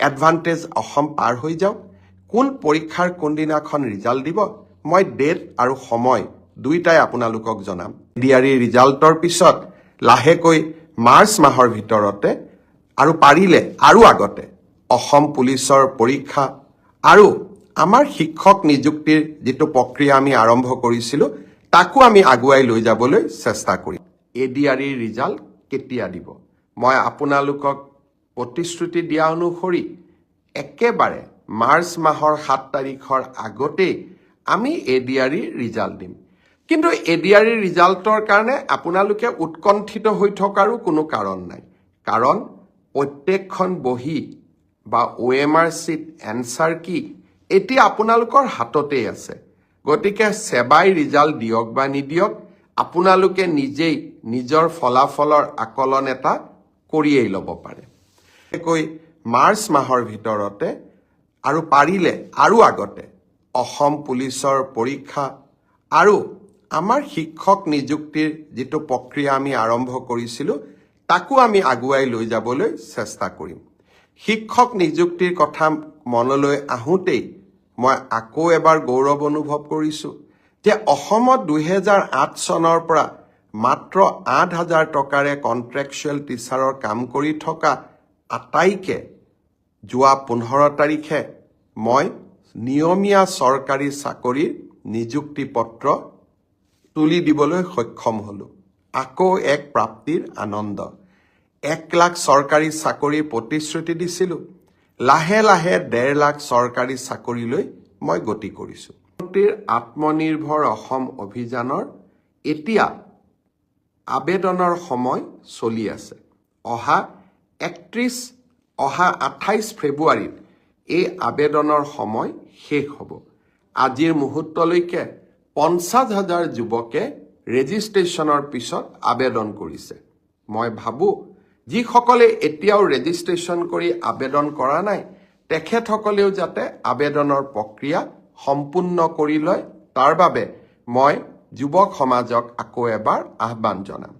Advantage Assam পাৰ হৈ যাওক। কোন পৰীক্ষাৰ কোনদিনাখন ৰিজাল্ট দিব মই ডেট আৰু সময় দুয়োটাই আপোনালোকক জনাম। ডিআৰই ৰিজাল্টৰ পিছত লাহেকৈ মাৰ্চ মাহৰ ভিতৰতে আৰু পাৰিলে আৰু আগতে অসম পুলিচৰ পৰীক্ষা আৰু আমাৰ শিক্ষক নিযুক্তিৰ যিটো প্ৰক্ৰিয়া আমি আৰম্ভ কৰিছিলোঁ তাকো আমি আগুৱাই লৈ যাবলৈ চেষ্টা কৰিম। এ ডি আৰ ইৰ ৰিজাল্ট কেতিয়া দিব? মই আপোনালোকক প্ৰতিশ্ৰুতি দিয়া অনুসৰি, একেবাৰে মাৰ্চ মাহৰ সাত তাৰিখৰ আগতেই আমি এ ডি আৰ ইৰ ৰিজাল্ট দিম। কিন্তু এ ডি আৰ ইৰ ৰিজাল্টৰ কাৰণে আপোনালোকে উৎকণ্ঠিত হৈ থকাৰো কোনো কাৰণ নাই। কাৰণ প্ৰত্যেকখন বহী বা O' M R sheet answer কি এতিয়া আপোনালোকৰ হাততেই আছে। গতিকে সেৱাই ৰিজাল্ট দিয়ক বা নিদিয়ক, আপোনালোকে নিজেই নিজৰ ফলাফলৰ আকলন এটা কৰিয়েই ল'ব পাৰে। বিশেষকৈ মাৰ্চ মাহৰ ভিতৰতে আৰু পাৰিলে আৰু আগতে অসম পুলিচৰ পৰীক্ষা আৰু আমাৰ শিক্ষক নিযুক্তিৰ যিটো প্ৰক্ৰিয়া আমি আৰম্ভ কৰিছিলোঁ তাকো আমি আগুৱাই লৈ যাবলৈ চেষ্টা কৰিম। শিক্ষক নিযুক্তিৰ কথা মনলৈ আহোঁতেই মই আকৌ এবাৰ গৌৰৱ অনুভৱ কৰিছোঁ যে অসমত দুহেজাৰ আঠ চনৰ পৰা মাত্ৰ আঠ হাজাৰ টকাৰে কণ্ট্ৰেকচুৱেল টিচাৰৰ কাম কৰি থকা আটাইকে যোৱা পোন্ধৰ তাৰিখে মই নিয়মীয়া চৰকাৰী চাকৰিৰ নিযুক্তি পত্ৰ তুলি দিবলৈ সক্ষম হ'লোঁ। আকৌ এক প্ৰাপ্তিৰ আনন্দ। এক লাখ চৰকাৰী চাকৰিৰ প্ৰতিশ্ৰুতি দিছিলোঁ। লাহে লাহে ডেৰ লাখ চৰকাৰী চাকৰিলৈ মই গতি কৰিছোঁ। আত্মনিৰ্ভৰ অসম অভিযানৰ এতিয়া আবেদনৰ সময় চলি আছে। অহা একত্ৰিছ অহা আঠাইছ ফেব্ৰুৱাৰীত এই আবেদনৰ সময় শেষ হ'ব। আজিৰ মুহূৰ্তলৈকে পঞ্চাছ হাজাৰ যুৱকে ৰেজিষ্ট্ৰেশ্যনৰ পিছত আবেদন কৰিছে। মই ভাবোঁ যিসকলে এতিয়াও ৰেজিষ্ট্ৰেশ্যন কৰি আবেদন কৰা নাই তেখেতসকলেও যাতে আবেদনৰ প্ৰক্ৰিয়া সম্পূৰ্ণ কৰি লয়। তাৰ বাবে মই যুৱক সমাজক আকৌ এবাৰ আহ্বান জনাম।